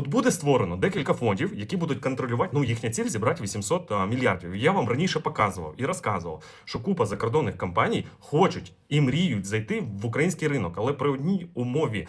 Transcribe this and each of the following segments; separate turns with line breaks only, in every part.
От буде створено декілька фондів, які будуть контролювати. Ну їхня ціль зібрати 800 а, мільярдів. Я вам раніше показував і розказував, що купа закордонних компаній хочуть і мріють зайти в український ринок, але при одній умові.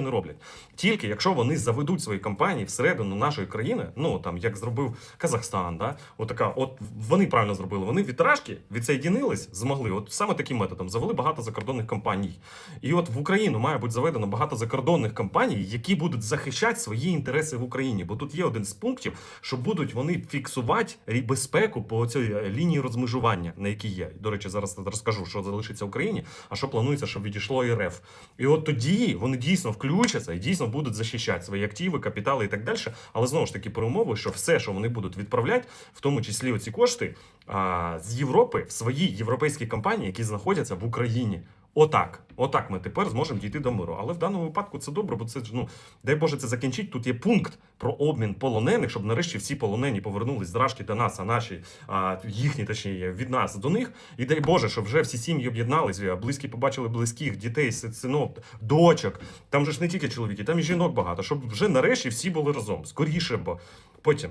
не роблять. Тільки якщо вони заведуть свої компанії всередину нашої країни, ну там як зробив Казахстан, да? Отака, от вони правильно зробили. Вони від Рашки відсоєдінились, змогли. От саме таким методом завели багато закордонних компаній. І от в Україну має бути заведено багато закордонних компаній, які будуть захищати свої інтереси в Україні. Бо тут є один з пунктів, що будуть вони фіксувати безпеку по цій е, лінії розмежування, на якій є. До речі, зараз розкажу, що залишиться в Україні, а що планується, щоб відійшло РФ. І от тоді вони дійсно включаться і дійсно будуть захищати свої активи, капітали і так далі. Але знову ж таки, про умови, що все, що вони будуть відправляти, в тому числі оці кошти з Європи в свої європейські компанії, які знаходяться в Україні. Отак, отак ми тепер зможемо дійти до миру. Але в даному випадку це добре, бо це ж ну дай Боже це закінчить. Тут є пункт про обмін полонених, щоб нарешті всі полонені повернулись з Рашки до нас, а наші а, їхні, точніше, від нас до них. І дай Боже, щоб вже всі сім'ї об'єднались, а близькі побачили близьких, дітей, си- синов, дочок. Там же ж не тільки чоловіки, там і жінок багато. Щоб вже нарешті всі були разом. Скоріше, бо потім.